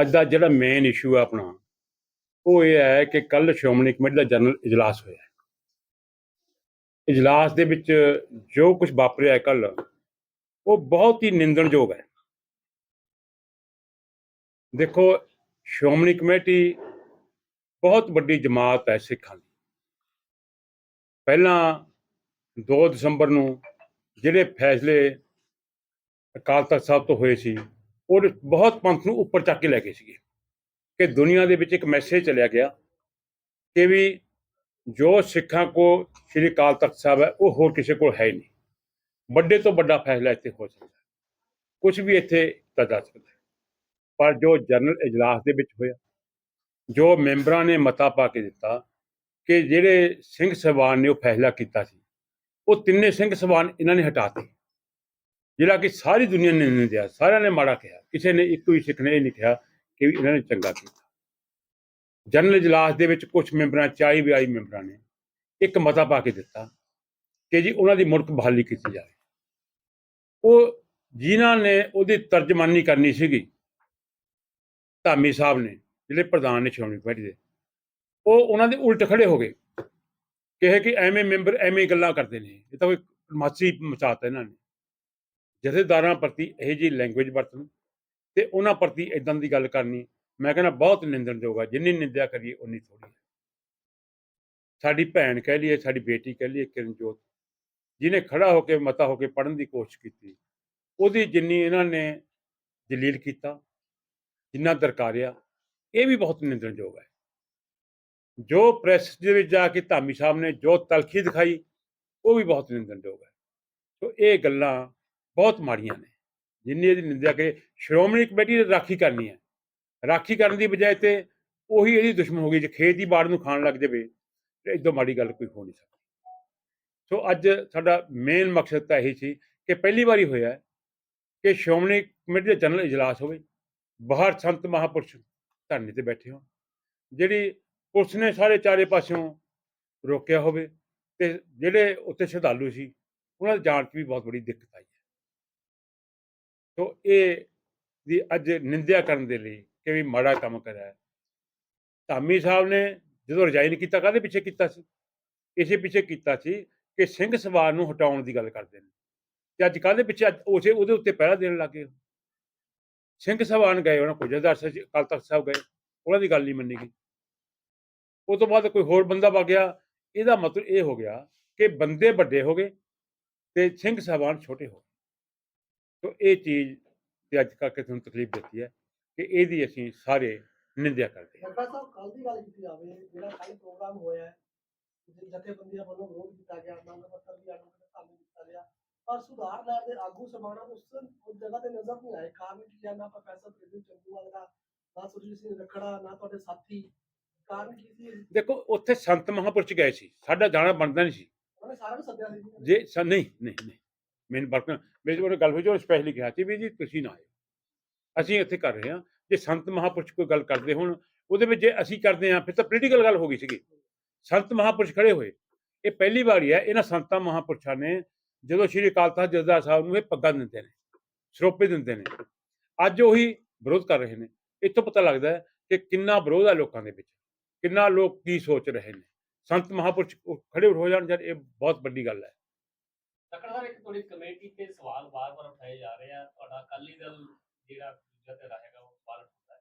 ਅੱਜ ਦਾ ਜਿਹੜਾ main issue ਹੈ ਆਪਣਾ, ਉਹ ਇਹ ਹੈ ਕਿ ਕੱਲ ਸ਼੍ਰੋਮਣੀ ਕਮੇਟੀ ਦਾ ਜਨਰਲ ਇਜਲਾਸ ਹੋਇਆ। ਇਜਲਾਸ ਦੇ ਵਿੱਚ ਜੋ ਕੁਝ ਵਾਪਰਿਆ ਕੱਲ ਉਹ ਬਹੁਤ ਹੀ ਨਿੰਦਣਯੋਗ ਹੈ। ਦੇਖੋ, ਸ਼੍ਰੋਮਣੀ ਕਮੇਟੀ ਬਹੁਤ ਵੱਡੀ ਜਮਾਤ ਹੈ ਸਿੱਖਾਂ ਦੀ। ਪਹਿਲਾਂ 2 ਦਸੰਬਰ ਨੂੰ ਜਿਹੜੇ ਫੈਸਲੇ ਅਕਾਲ ਤਖਤ ਸਾਹਿਬ ਤੋਂ ਹੋਏ ਸੀ ਉਹ ਬਹੁਤ ਪੰਥ ਨੂੰ ਉੱਪਰ ਚੱਕ ਕੇ ਲੈ ਗਏ ਸੀਗੇ ਕਿ ਦੁਨੀਆ ਦੇ ਵਿੱਚ ਇੱਕ ਮੈਸੇਜ ਚਲਿਆ ਗਿਆ ਕਿ ਵੀ ਜੋ ਸਿੱਖਾਂ ਕੋ ਸ਼੍ਰੀ ਅਕਾਲ ਤਖਤ ਸਾਹਿਬ ਹੈ, ਉਹ ਹੋਰ ਕਿਸੇ ਕੋਲ ਹੈ ਹੀ ਨਹੀਂ। ਵੱਡੇ ਤੋਂ ਵੱਡਾ ਫੈਸਲਾ ਇੱਥੇ ਹੋ ਸਕਦਾ ਹੈ। ਕੁਝ ਵੀ ਇੱਥੇ ਕੀਤਾ ਜਾ ਸਕਦਾ ਪਰ ਜੋ ਜਨਰਲ ਇਜਲਾਸ ਦੇ ਵਿੱਚ ਹੋਇਆ, ਜੋ ਮੈਂਬਰਾਂ ਨੇ ਮਤਾ ਪਾ ਕੇ ਦਿੱਤਾ ਕਿ ਜਿਹੜੇ ਸਿੰਘ ਸਭਾਨ ਨੇ ਉਹ ਫੈਸਲਾ ਕੀਤਾ ਸੀ, ਉਹ ਤਿੰਨੇ ਸਿੰਘ ਸਭਾਨ ਇਹਨਾਂ ਨੇ ਹਟਾਤੇ ਜਿਹੜਾ ਕਿ ਸਾਰੀ ਦੁਨੀਆ ਨੇ ਨਿੰਦਿਆ ਸਾਰਿਆਂ ਨੇ ਮਾੜਾ ਕਿਹਾ। ਕਿਸੇ ਨੇ ਇੱਕ ਵੀ ਸਿੱਖ ਨੇ ਇਹ ਨਹੀਂ ਕਿਹਾ ਕਿ ਇਹਨਾਂ ਨੇ ਚੰਗਾ ਕੀਤਾ। ਜਨਰਲ ਇਜਲਾਸ ਦੇ ਵਿੱਚ ਕੁਝ ਮੈਂਬਰਾਂ 40 42 ਮੈਂਬਰਾਂ ਨੇ ਇੱਕ ਮਤਾ ਪਾ ਕੇ ਦਿੱਤਾ ਕਿ ਜੀ ਉਹਨਾਂ ਦੀ ਮੁਲਕ ਬਹਾਲੀ ਕੀਤੀ ਜਾਵੇ। ਉਹ ਜਿਨ੍ਹਾਂ ਨੇ ਉਹਦੀ ਤਰਜਮਾਨੀ ਕਰਨੀ ਸੀਗੀ, ਧਾਮੀ ਸਾਹਿਬ ਨੇ, ਜਿਹੜੇ ਪ੍ਰਧਾਨ ਨੇ ਸ਼੍ਰੋਮਣੀ ਕਮੇਟੀ ਦੇ, ਉਹ ਉਹਨਾਂ ਦੇ ਉਲਟ ਖੜੇ ਹੋ ਗਏ। ਕਿਹਾ ਕਿ ਐਵੇਂ ਮੈਂਬਰ ਐਵੇਂ ਗੱਲਾਂ ਕਰਦੇ ਨੇ। ਇਹ ਤਾਂ ਕੋਈ ਮਾਸੀ ਮਚਾਤਾ ਇਹਨਾਂ ਨੇ। ਜਥੇਦਾਰਾਂ ਪ੍ਰਤੀ ਇਹ ਜੀ ਲੈਂਗੁਏਜ ਵਰਤਣ ਤੇ ਉਹਨਾਂ ਪ੍ਰਤੀ ਇਦਾਂ ਦੀ ਗੱਲ ਕਰਨੀ, ਮੈਂ ਕਹਿੰਦਾ ਬਹੁਤ ਨਿੰਦਣਯੋਗ ਹੈ ਜਿੰਨੀ ਨਿੰਦਿਆ ਕਰੀਏ ਉਨੀ ਥੋੜੀ ਹੈ ਸਾਡੀ ਭੈਣ ਕਹਿ ਲਈਏ, ਸਾਡੀ ਬੇਟੀ ਕਹਿ ਲਈਏ, ਕਿਰਨਜੋਤ, ਜਿਹਨੇ ਖੜਾ ਹੋ ਕੇ, ਮਤਾ ਹੋ ਕੇ ਪੜਨ ਦੀ ਕੋਸ਼ਿਸ਼ ਕੀਤੀ, ਉਹਦੀ ਜਿੰਨੀ ਇਹਨਾਂ ਨੇ ਜਲੀਲ ਕੀਤਾ, ਜਿੰਨਾ ਦਰਕਾਰਿਆ, ਇਹ ਵੀ ਬਹੁਤ ਨਿੰਦਣਯੋਗ ਹੈ। ਜੋ ਪ੍ਰੈਸ ਦੇ ਵਿੱਚ ਜਾ ਕੇ ਧਾਮੀ ਸਾਹਿਬ ਨੇ ਜੋ ਤਲਖੀ ਦਿਖਾਈ, ਉਹ ਵੀ ਬਹੁਤ ਨਿੰਦਣਯੋਗ ਹੈ। ਸੋ ਇਹ ਗੱਲਾਂ ਬਹੁਤ ਮਾੜੀਆਂ ਨੇ। ਜਿੰਨੀ ਇਹਦੀ ਨਿੰਦਿਆ ਕਰੇ ਸ਼੍ਰੋਮਣੀ ਕਮੇਟੀ ਨੇ ਰਾਖੀ ਕਰਨੀ ਹੈ। ਰਾਖੀ ਕਰਨ ਦੀ ਬਜਾਏ ਤੇ ਉਹੀ ਇਹਦੀ ਦੁਸ਼ਮਣ ਹੋ ਗਈ, ਜੇ ਖੇਤ ਦੀ ਬਾੜ ਨੂੰ ਖਾਣ ਲੱਗ ਜਾਵੇ, ਤੇ ਇਦੋਂ ਮਾੜੀ ਗੱਲ ਕੋਈ ਹੋ ਨਹੀਂ ਸਕਦੀ। ਸੋ ਅੱਜ ਸਾਡਾ ਮੇਨ ਮਕਸਦ ਤਾਂ ਇਹੀ ਸੀ ਕਿ ਪਹਿਲੀ ਵਾਰੀ ਹੋਇਆ ਕਿ ਸ਼੍ਰੋਮਣੀ ਕਮੇਟੀ ਦਾ ਜਨਰਲ ਇਜਲਾਸ ਹੋਵੇ। ਬਾਹਰ ਸੰਤ ਮਹਾਪੁਰਸ਼ ਧਰਨੇ ਤੇ ਬੈਠੇ ਹੋਣ। ਜਿਹੜੀ ਪੁਲਿਸ ਨੇ ਸਾਰੇ ਚਾਰੇ ਪਾਸਿਓਂ ਰੋਕਿਆ ਹੋਵੇ ਤੇ ਜਿਹੜੇ ਉੱਥੇ ਸ਼ਰਧਾਲੂ ਸੀ, ਉਹਨਾਂ ਦੇ ਜਾਣ 'ਚ ਵੀ ਬਹੁਤ ਬੜੀ ਦਿੱਕਤ ਆਈ ਹੈ। ਸੋ ਇਹ ਦੀ ਅੱਜ ਨਿੰਦਿਆ ਕਰਨ ਦੇ ਲਈ ਕਿ ਵੀ ਮਾੜਾ ਕੰਮ ਕਰਿਆ ਧਾਮੀ ਸਾਹਿਬ ਨੇ ਜਦੋਂ ਰਿਜ਼ਾਈਨ ਕੀਤਾ, ਕਾਹਦੇ ਪਿੱਛੇ ਕੀਤਾ ਸੀ? ਇਸੇ ਪਿੱਛੇ ਕੀਤਾ ਸੀ ਕਿ ਸਿੰਘ ਸਵਾਰ ਨੂੰ ਹਟਾਉਣ ਦੀ ਗੱਲ ਕਰਦੇ ਨੇ। ਤੇ ਅੱਜ ਕਾਹਦੇ ਪਿੱਛੇ? ਅੱਜ ਉਸੇ ਉਹਦੇ ਉੱਤੇ ਪਹਿਰਾ ਦੇਣ ਲੱਗੇ ਹੋ? ਸਿੰਘ ਸਵਾਨ ਗਏ, ਉਹਨਾਂ ਕੋਲ ਜਥੇਦਾਰ ਸਾਹਿਬ ਅਕਾਲ ਤਖਤ ਸਾਹਿਬ ਗਏ, ਉਹਨਾਂ ਦੀ ਗੱਲ ਨਹੀਂ ਮੰਨੀ ਗਈ। ਉਹ ਤੋਂ ਬਾਅਦ ਕੋਈ ਹੋਰ ਬੰਦਾ ਵਗ ਗਿਆ। ਇਹਦਾ ਮਤਲਬ ਇਹ ਹੋ ਗਿਆ ਕਿ ਬੰਦੇ ਵੱਡੇ ਹੋ ਗਏ ਤੇ ਸਿੰਘ ਸਾਹਿਬਾਨ ਛੋਟੇ ਹੋ ਗਏ। ਤੋ ਇਹ ਚੀਜ਼ ਤੇ ਅੱਜ ਕਰਕੇ ਤੁਹਾਨੂੰ ਤਕਲੀਫ ਦਿੱਤੀ ਹੈ ਕਿ ਇਹਦੀ ਅਸੀਂ ਸਾਰੇ ਨਿੰਦਿਆ ਕਰਦੇ ਹਾਂ। ਡਾਕਟਰ ਸਾਹਿਬ ਕੱਲ ਦੀ ਗੱਲ ਕੀਤੀ ਜਾਵੇ ਜਿਹੜਾ ਕੱਲ ਪ੍ਰੋਗਰਾਮ ਹੋਇਆ ਹੈ ਜਿ- ਜਥੇਬੰਦੀਆਂ ਵੱਲੋਂ ਵਿਰੋਧ ਕੀਤਾ ਗਿਆ ਮੰਗ ਪੱਤਰ ਵੀ ਆਗੂ ਦੇ ਸਾਹਮਣੇ ਦਿੱਤਾ ਗਿਆ ਪਰ ਸੁਧਾਰ ਲਹਿਰ ਦੇ ਆਗੂ ਸਮਾਣਾ ਉਸ ਉਸ ਜਗ੍ਹਾ ਤੇ ਨਜ਼ਰ ਨਹੀਂ ਆਏ। ਕਾਰਨ ਕੀ ਹੈ? ਨਾ ਪ੍ਰੋਫੈਸਰ ਪ੍ਰਿੰਸ ਚੰਦੂਵਾਲ ਦਾ ਨਾ ਸੁਰਜੀਤ ਸਿੰਘ ਰਖੜਾ ਨਾ ਤੁਹਾਡੇ ਸਾਥੀ। ਕਾਰਨ ਕੀ ਸੀ? ਦੇਖੋ ਉੱਥੇ ਸੰਤ ਮਹਾਪੁਰਸ਼ ਗਏ ਸੀ। ਸਾਡਾ ਜਾਣਾ ਬਣਦਾ ਨਹੀਂ ਸੀ। ਉਹਨੇ ਸਾਰਿਆਂ ਨੂੰ ਸੱਦਿਆ ਸੀ। ਜੀ। ਸ- ਨਹੀਂ ਨਹੀਂ ਨਹੀਂ। ਮੈਨੂੰ ਬਰਕ ਮੇਰੇ ਕੋਲ ਗੱਲ ਹੋਈ ਉਹ ਸਪੈਸ਼ਲੀ ਕਿਹਾ ਸੀ ਵੀ ਜੀ ਤੁਸੀਂ ਨਾ ਆਇਓ। ਅਸੀਂ ਇੱਥੇ ਕਰ ਰਹੇ ਹਾਂ। ਜੇ ਸੰਤ ਮਹਾਪੁਰਸ਼ ਕੋਈ ਗੱਲ ਕਰਦੇ ਹੋਣ, ਉਹਦੇ ਵਿੱਚ ਜੇ ਅਸੀਂ ਕਰਦੇ ਹਾਂ, ਫਿਰ ਤਾਂ ਪੋਲੀਟੀਕਲ ਗੱਲ ਹੋ ਗਈ ਸੀਗੀ। ਸੰਤ ਮਹਾਪੁਰਸ਼ ਖੜੇ ਹੋਏ। ਇਹ ਪਹਿਲੀ ਵਾਰੀ ਹੈ, ਇਹਨਾਂ ਸੰਤਾਂ ਮਹਾਪੁਰਸ਼ਾਂ ਨੇ ਜਦੋਂ ਸ਼੍ਰੀ ਅਕਾਲ ਤਖਤ ਜਥੇਦਾਰ ਸਾਹਿਬ ਨੂੰ ਇਹ ਪੱਗਾਂ ਦਿੰਦੇ ਨੇ, ਸਰੋਪੇ ਦਿੰਦੇ ਨੇ, ਅੱਜ ਉਹੀ ਵਿਰੋਧ ਕਰ ਰਹੇ ਨੇ। ਇੱਥੋਂ ਪਤਾ ਲੱਗਦਾ ਹੈ ਕਿ ਕਿੰਨਾ ਵਿਰੋਧ ਹੈ ਲੋਕਾਂ ਦੇ ਵਿੱਚ, ਕਿੰਨਾ ਲੋਕ ਕੀ ਸੋਚ ਰਹੇ ਨੇ। ਸੰਤ ਮਹਾਪੁਰਸ਼ ਖੜੇ ਹੋ ਜਾਣ ਜਦ ਇਹ ਬਹੁਤ ਵੱਡੀ ਗੱਲ ਹੈ। ਤਕੜਾ ਸਾਹਿਬ ਇੱਕ ਤੁਹਾਡੀ ਕਮੇਟੀ ਤੇ ਸਵਾਲ ਵਾਰ-ਵਾਰ ਉਠਾਏ ਜਾ ਰਹੇ ਆ, ਤੁਹਾਡਾ ਅਕਾਲੀ ਦਲ ਜਿਹੜਾ ਦੂਜਾ ਤੇ ਰਹੇਗਾ ਉਹ ਸਵਾਲ ਉੱਠਦਾ ਹੈ।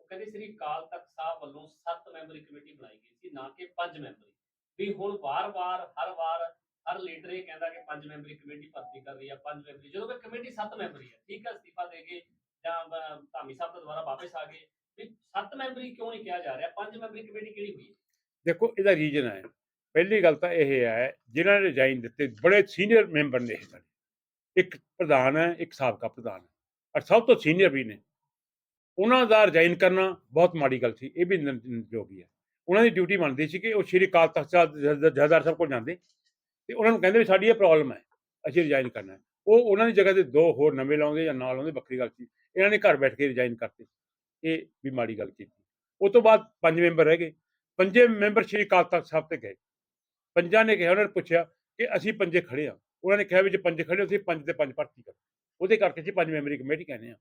ਉਹ ਕਹਿੰਦੇ ਸ੍ਰੀ ਅਕਾਲ ਤਖਤ ਸਾਹਿਬ ਵੱਲੋਂ 7 ਮੈਂਬਰੀ ਕਮੇਟੀ ਬਣਾਈ ਗਈ ਸੀ, ਨਾ ਕਿ 5 ਮੈਂਬਰੀ। ਵੀ ਹੁਣ ਵਾਰ-ਵਾਰ ਹਰ ਵਾਰ, ਹਰ ਲੀਡਰ ਇਹ ਕਹਿੰਦਾ ਕਿ 5 ਮੈਂਬਰੀ ਕਮੇਟੀ ਭਰਤੀ ਕਰ ਰਹੀ ਹੈ 5 ਮੈਂਬਰੀ। ਜਦੋਂ ਕਿ ਕਮੇਟੀ 7 ਮੈਂਬਰੀ ਹੈ ਠੀਕ ਹੈ ਅਸਤੀਫਾ ਦੇ ਕੇ ਜਾਂ ਧਾਮੀ ਸਾਹਿਬ ਤੋਂ ਦੁਬਾਰਾ ਵਾਪਸ ਆ ਗਏ, ਵੀ 7 ਮੈਂਬਰੀ ਕਿਉਂ ਨਹੀਂ ਕਿਹਾ ਜਾ ਰਿਹਾ? 5 ਮੈਂਬਰੀ ਕਮੇਟੀ ਕਿਹੜੀ ਹੋਈ ਦੇਖੋ, ਇਹਦਾ ਰੀਜਨ ਹੈ। ਪਹਿਲੀ ਗੱਲ ਤਾਂ ਇਹ ਹੈ, ਜਿਨ੍ਹਾਂ ਨੇ ਰਿਜ਼ਾਈਨ ਦਿੱਤੇ, ਬੜੇ ਸੀਨੀਅਰ ਮੈਂਬਰ ਨੇ ਇਹ ਸਾਡੇ ਇੱਕ ਪ੍ਰਧਾਨ ਹੈ, ਇੱਕ ਸਾਬਕਾ ਪ੍ਰਧਾਨ ਹੈ, ਔਰ ਸਭ ਤੋਂ ਸੀਨੀਅਰ ਵੀ ਨੇ। ਉਹਨਾਂ ਦਾ ਰਿਜ਼ਾਈਨ ਕਰਨਾ ਬਹੁਤ ਮਾੜੀ ਗੱਲ ਸੀ, ਇਹ ਵੀ ਨਿੰਦਯੋਗੀ ਹੈ। ਉਹਨਾਂ ਦੀ ਡਿਊਟੀ ਬਣਦੀ ਸੀ ਕਿ ਉਹ ਸ਼੍ਰੀ ਅਕਾਲ ਤਖਤ ਸਾਹਿਬ ਜਥ- ਜਥੇਦਾਰ ਸਾਹਿਬ ਕੋਲ ਜਾਂਦੇ, ਤੇ ਉਹਨਾਂ ਨੂੰ ਕਹਿੰਦੇ ਵੀ ਸਾਡੀ ਇਹ ਪ੍ਰੋਬਲਮ ਹੈ, ਅਸੀਂ ਰਿਜ਼ਾਈਨ ਕਰਨਾ ਉਹ ਉਹਨਾਂ ਦੀ ਜਗ੍ਹਾ ਤੇ ਦੋ ਹੋਰ ਨਵੇਂ ਲਾਉਂਦੇ ਜਾਂ ਨਾਲ ਲਾਉਂਦੇ, ਵੱਖਰੀ ਗੱਲ ਸੀ। ਇਹਨਾਂ ਨੇ ਘਰ ਬੈਠ ਕੇ ਰਿਜ਼ਾਈਨ ਕਰਤੇ। ਇਹ ਵੀ ਮਾੜੀ ਗੱਲ ਕੀਤੀ। ਉਸ ਤੋਂ ਬਾਅਦ ਪੰਜ ਮੈਂਬਰ ਰਹਿ ਗਏ। ਪੰਜੇ ਮੈਂਬਰ ਸ਼੍ਰੀ ਅਕਾਲ ਤਖਤ ਸਾਹਿਬ ਤੇ ਗਏ। ਪੰਜਾਂ ਨੇ ਕਿਹਾ ਉਹਨਾਂ ਨੇ ਪੁੱਛਿਆ ਕਿ ਅਸੀਂ ਪੰਜੇ ਖੜੇ ਆ ਉਹਨਾਂ ਨੇ ਕਿਹਾ ਵੀ ਜੇ ਪੰਜ ਖੜੇ ਹੋ, ਤੁਸੀਂ ਪੰਜ ਤੇ ਪੰਜ ਭਰਤੀ ਕਰੋ। ਉਹਦੇ ਕਰਕੇ ਅਸੀਂ ਪੰਜ ਮੈਂਬਰੀ ਕਮੇਟੀ ਕਹਿੰਦੇ ਆ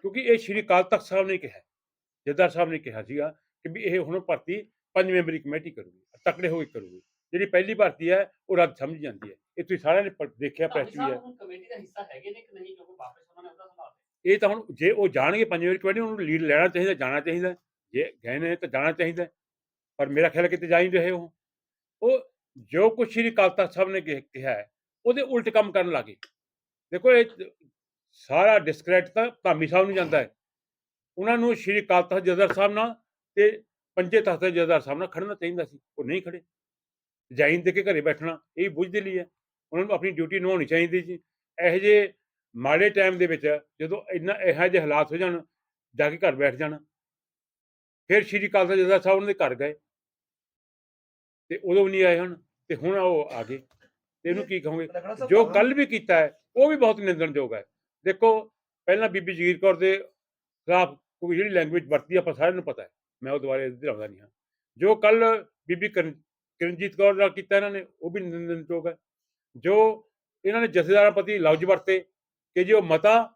ਕਿਉਂਕਿ ਇਹ ਸ਼੍ਰੀ ਅਕਾਲ ਤਖਤ ਸਾਹਿਬ ਨੇ ਕਿਹਾ ਜੱਦਾਰ ਸਾਹਿਬ ਨੇ ਕਿਹਾ ਸੀਗਾ ਕਿ ਵੀ ਇਹ ਹੁਣ ਭਰਤੀ ਪੰਜ ਮੈਂਬਰੀ ਕਮੇਟੀ ਕਰੂਗੀ ਤਕੜੇ ਹੋ ਕੇ ਕਰੂਗੀ। ਜਿਹੜੀ ਪਹਿਲੀ ਭਰਤੀ ਹੈ ਉਹ ਰੱਦ ਸਮਝ ਜਾਂਦੀ ਹੈ। ਇਹ ਤੁਸੀਂ ਸਾਰਿਆਂ ਨੇ ਦੇਖਿਆ ਪ੍ਰੈਸ ਵੀ ਹੈ। ਸਾਹਿਬ ਹੁਣ ਕਮੇਟੀ ਦਾ ਹਿੱਸਾ ਹੈਗੇ ਨੇ ਕਿ ਨਹੀਂ ਕਿਉਂਕਿ ਵਾਪਸ ਉਹਨਾਂ ਨੇ ਉਹਦਾ ਸੰਭਾਲ ਲਿਆ? ਇਹ ਤਾਂ ਹੁਣ ਜੇ ਉਹ ਜਾਣਗੇ ਪੰਜ ਮੈਂਬਰੀ ਕਮੇਟੀ ਉਹਨੂੰ ਲੀਡ ਲੈਣਾ ਚਾਹੀਦਾ ਜਾਣਾ ਚਾਹੀਦਾ। ਜੇ ਗਏ ਨੇ ਤਾਂ ਜਾਣਾ ਚਾਹੀਦਾ। ਪਰ ਮੇਰਾ ਖਿਆਲ ਕਿਤੇ ਜਾ ਹੀ ਰਹੇ ਉਹ। ਉਹ ਜੋ ਕੁਛ ਸ਼੍ਰੀ ਅਕਾਲ ਤਖਤ ਸਾਹਿਬ ਨੇ ਕਿਹਾ ਹੈ, ਉਹਦੇ ਉਲਟ ਕੰਮ ਕਰਨ ਲੱਗੇ। ਦੇਖੋ ਇਹ ਸਾਰਾ ਡਿਸਕ੍ਰੈਡਿਟ ਤਾਂ ਧਾਮੀ ਸਾਹਿਬ ਨੂੰ ਜਾਂਦਾ ਹੈ। ਉਹਨਾਂ ਨੂੰ ਸ਼੍ਰੀ ਅਕਾਲ ਤਖਤ ਜਥੇਦਾਰ ਸਾਹਿਬ ਨਾਲ ਤੇ ਪੰਜੇ ਤਖਤ ਦੇ ਜਥੇਦਾਰ ਸਾਹਿਬ ਨਾਲ ਖੜਨਾ ਚਾਹੀਦਾ ਸੀ, ਉਹ ਨਹੀਂ ਖੜੇ। ਜਾਈਨ ਦੇ ਕੇ ਘਰੇ ਬੈਠਣਾ, ਇਹ ਬੁੱਝਦੇ ਲਈ ਹੈ। ਉਹਨਾਂ ਨੂੰ ਆਪਣੀ ਡਿਊਟੀ ਨਿਭਾਉਣੀ ਚਾਹੀਦੀ ਸੀ। ਇਹੋ ਜਿਹੇ ਮਾੜੇ ਟਾਈਮ ਦੇ ਵਿੱਚ ਜਦੋਂ ਇੰਨਾ ਇਹੋ ਜਿਹੇ ਹਾਲਾਤ ਹੋ ਜਾਣ, ਜਾ ਕੇ ਘਰ ਬੈਠ ਜਾਣਾ। ਫਿਰ ਸ਼੍ਰੀ ਅਕਾਲ ਤਖਤ ਜਥੇਦਾਰ ਸਾਹਿਬ ਉਹਨਾਂ ਦੇ ਘਰ ਗਏ। ਤੇ ਉਦੋਂ ਨਹੀਂ ਆਏ ਹਨ ਤੇ ਹੁਣ ਉਹ ਆ ਗਏ। ਤੇ ਇਹਨੂੰ ਕੀ ਕਹੋਗੇ? ਜੋ ਕੱਲ ਵੀ ਕੀਤਾ ਹੈ ਉਹ ਵੀ ਬਹੁਤ ਨਿੰਦਣਯੋਗ ਹੈ। ਦੇਖੋ ਪਹਿਲਾਂ ਬੀਬੀ ਜਗੀਰ ਕੌਰ ਦੇ ਖਿਲਾਫ ਕੋਈ ਜਿਹੜੀ ਲੈਂਗੁਏਜ ਵਰਤੀ ਆਪਾਂ ਸਾਰਿਆਂ ਨੂੰ ਪਤਾ ਹੈ। ਮੈਂ ਉਹ ਦੁਬਾਰੇ ਇੱਧਰ ਆਉਂਦਾ ਨਹੀਂ ਹਾਂ। ਜੋ ਕੱਲ ਬੀਬੀ ਕਰਨ- ਕਿਰਨਜੀਤ ਕੌਰ ਨਾਲ ਕੀਤਾ ਇਹਨਾਂ ਨੇ ਉਹ ਵੀ ਨਿੰਦਣਯੋਗ ਹੈ। ਜੋ ਇਹਨਾਂ ਨੇ ਜਥੇਦਾਰਾਂ ਪ੍ਰਤੀ ਲਫ਼ਜ਼ ਵਰਤੇ ਕਿ ਜੀ ਉਹ ਮਤਾ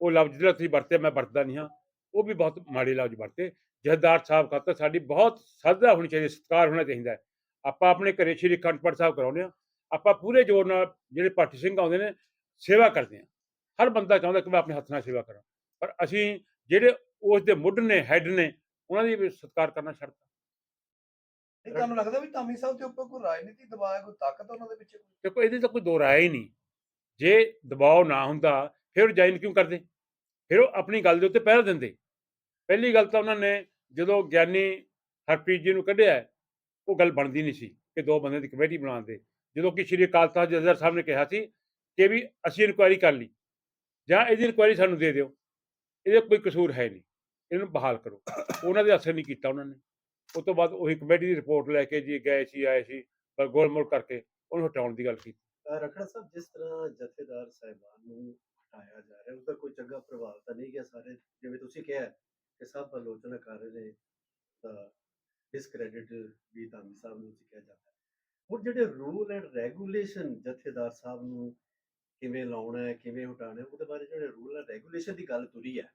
ਉਹ ਲਫ਼ਜ਼ ਜਿਹੜਾ ਤੁਸੀਂ ਵਰਤੇ ਮੈਂ ਵਰਤਦਾ ਨਹੀਂ ਹਾਂ। ਉਹ ਵੀ ਬਹੁਤ ਮਾੜੇ ਲਫ਼ਜ਼ ਵਰਤੇ। ਜਥੇਦਾਰ ਸਾਹਿਬ ਖਾਤਰ ਸਾਡੀ ਬਹੁਤ ਸਾਦਾ ਹੋਣੀ ਚਾਹੀਦੀ ਸਤਿਕਾਰ ਹੋਣਾ ਚਾਹੀਦਾ ਹੈ। ਆਪਾਂ ਆਪਣੇ ਘਰੇ ਸ਼੍ਰੀ ਅਖੰਡ ਪਾਠ ਸਾਹਿਬ ਕਰਾਉਂਦੇ ਹਾਂ। ਆਪਾਂ ਪੂਰੇ ਜ਼ੋਰ ਨਾਲ ਜਿਹੜੇ ਪਾਠੀ ਸਿੰਘ ਆਉਂਦੇ ਨੇ ਸੇਵਾ ਕਰਦੇ ਹਾਂ। ਹਰ ਬੰਦਾ ਚਾਹੁੰਦਾ ਕਿ ਮੈਂ ਆਪਣੇ ਹੱਥ ਨਾਲ ਸੇਵਾ ਕਰਾਂ। ਪਰ ਅਸੀਂ ਜਿਹੜੇ ਉਸ ਦੇ ਮੁੱਢ ਨੇ ਹੈੱਡ ਨੇ ਉਹਨਾਂ ਦੀ ਵੀ ਸਤਿਕਾਰ ਕਰਨਾ ਛੱਡਤਾ ਨਹੀਂ ਤੁਹਾਨੂੰ ਲੱਗਦਾ ਵੀ ਧਾਮੀ ਸਾਹਿਬ ਦੇ ਉੱਪਰ ਕੋਈ ਰਾਜਨੀਤੀ ਦਬਾਅ ਕੋਈ ਤਾਕਤ ਉਹਨਾਂ ਦੇ ਪਿੱਛੇ ਕੋਈ? ਦੇਖੋ ਇਹਦੇ ਤਾਂ ਕੋਈ ਦੋ ਰਾਏ ਹੀ ਨਹੀਂ। ਜੇ ਦਬਾਅ ਨਾ ਹੁੰਦਾ ਫਿਰ ਜੁਆਇਨ ਕਿਉਂ ਕਰਦੇ? ਫਿਰ ਉਹ ਆਪਣੀ ਗੱਲ ਦੇ ਉੱਤੇ ਪਹਿਰਾ ਦਿੰਦੇ। ਪਹਿਲੀ ਗੱਲ ਤਾਂ ਉਹਨਾਂ ਨੇ ਜਦੋਂ ਗਿਆਨੀ ਹਰਪ੍ਰੀਤ ਜੀ ਨੂੰ ਕੱਢਿਆ, ਉਹ ਗੱਲ ਬਣਦੀ ਨਹੀਂ ਸੀ ਕਿ ਦੋ ਬੰਦੇ ਦੀ ਕਮੇਟੀ ਬਣਾਉਣ ਦੇ। ਜਦੋਂ ਕਿ ਸ਼੍ਰੀ ਅਕਾਲ ਤਖਤ ਜਥੇਦਾਰ ਸਾਹਿਬ ਨੇ ਕਿਹਾ ਸੀ ਕਿ ਵੀ ਅਸੀਂ ਇਨਕੁਆਇਰੀ ਕਰ ਲਈ, ਜਾਂ ਇਹਦੀ ਇਨਕੁਆਇਰੀ ਸਾਨੂੰ ਦੇ ਦਿਓ। ਇਹਦੇ ਕੋਈ ਕਸੂਰ ਹੈ ਨਹੀਂ। ਇਹਨੂੰ ਬਹਾਲ ਕਰੋ। ਉਹਨਾਂ ਦੇ ਅਸਰ ਨਹੀਂ ਕੀਤਾ ਉਹਨਾਂ ਨੇ। ਉਸ ਤੋਂ ਬਾਅਦ ਉਹੀ ਕਮੇਟੀ ਦੀ ਰਿਪੋਰਟ ਲੈ ਕੇ ਜੀ ਗਏ ਸੀ, ਆਏ ਸੀ, ਪਰ ਗੋਲਮੋਲ ਕਰਕੇ ਉਹਨੂੰ ਹਟਾਉਣ ਦੀ ਗੱਲ ਕੀਤੀ। ਰਖੜਾ ਸਾਹਿਬ, ਜਿਸ ਤਰ੍ਹਾਂ ਜਥੇਦਾਰ ਸਾਹਿਬਾਨ ਨੂੰ ਹਟਾਇਆ ਜਾ ਰਿਹਾ ਉਹਦਾ ਕੋਈ ਚੰਗਾ ਪ੍ਰਭਾਵ ਤਾਂ ਨਹੀਂ ਗਿਆ ਸਾਰੇ, ਜਿਵੇਂ ਤੁਸੀਂ ਕਿਹਾ। ਕਿ ਸਭ ਆਲੋਚਨਾ ਕਰ ਰਹੇ ਨੇ, ਤਾਂ ਡਿਸਕ੍ਰੈਡਿਟ ਵੀ ਧਾਮੀ ਸਾਹਿਬ ਨੂੰ ਸਿੱਖਿਆ ਜਾਂਦਾ ਹੁਣ ਜਿਹੜੇ ਰੂਲ ਐਂਡ ਰੈਗੂਲੇਸ਼ਨ ਜਥੇਦਾਰ ਸਾਹਿਬ ਨੂੰ ਕਿਵੇਂ ਲਾਉਣਾ ਹੈ, ਕਿਵੇਂ ਹਟਾਉਣਾ ਹੈ, ਉਹਦੇ ਬਾਰੇ ਜਿਹੜੇ ਰੂਲ ਐਂਡ ਰੈਗੂਲੇਸ਼ਨ ਦੀ ਗੱਲ ਤੁਰੀ ਹੈ,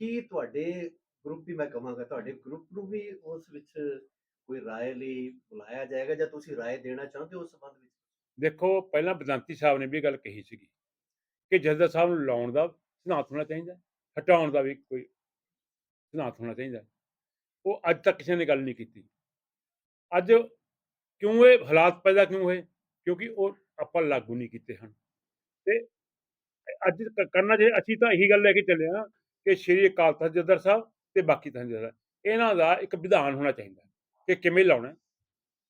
ਕੀ ਤੁਹਾਡੇ ਗਰੁੱਪ ਵੀ ਮੈਂ ਕਹਾਂਗਾ, ਤੁਹਾਡੇ ਗਰੁੱਪ ਨੂੰ ਵੀ ਉਸ ਵਿੱਚ ਕੋਈ ਰਾਏ ਲਈ ਬੁਲਾਇਆ ਜਾਏਗਾ ਜਾਂ ਤੁਸੀਂ ਰਾਏ ਦੇਣਾ ਚਾਹੁੰਦੇ ਹੋ ਉਸ ਸੰਬੰਧ ਵਿੱਚ? ਦੇਖੋ, ਪਹਿਲਾਂ ਬਦੰਤੀ ਸਾਹਿਬ ਨੇ ਵੀ ਇਹ ਗੱਲ ਕਹੀ ਸੀਗੀ ਕਿ ਜਥੇਦਾਰ ਸਾਹਿਬ ਨੂੰ ਲਾਉਣ ਦਾ ਸਿਧਾਂਤ ਹੋਣਾ ਚਾਹੀਦਾ ਹਟਾਉਣ ਦਾ ਵੀ ਕੋਈ ਸਿਧਾਂਤ ਹੋਣਾ ਚਾਹੀਦਾ ਉਹ ਅੱਜ ਤੱਕ ਕਿਸੇ ਨੇ ਗੱਲ ਨਹੀਂ ਕੀਤੀ। ਅੱਜ ਕਿਉਂ ਇਹ ਹਾਲਾਤ ਪੈਦਾ ਕਿਉਂ ਹੋਏ? ਕਿਉਂਕਿ ਉਹ ਆਪਾਂ ਲਾਗੂ ਨਹੀਂ ਕੀਤੇ ਹਨ। ਤੇ ਅੱਜ ਕਰਨਾ ਜੇ, ਅਸੀਂ ਤਾਂ ਇਹੀ ਗੱਲ ਲੈ ਕੇ ਚੱਲੇ ਹਾਂ ਕਿ ਸ਼੍ਰੀ ਅਕਾਲ ਤਖਤ ਜਥੇਦਾਰ ਸਾਹਿਬ ਤੇ ਬਾਕੀ ਤਖਤ ਇਹਨਾਂ ਦਾ ਇੱਕ ਵਿਧਾਨ ਹੋਣਾ ਚਾਹੀਦਾ ਕਿ ਕਿਵੇਂ ਲਾਉਣਾ ਹੈ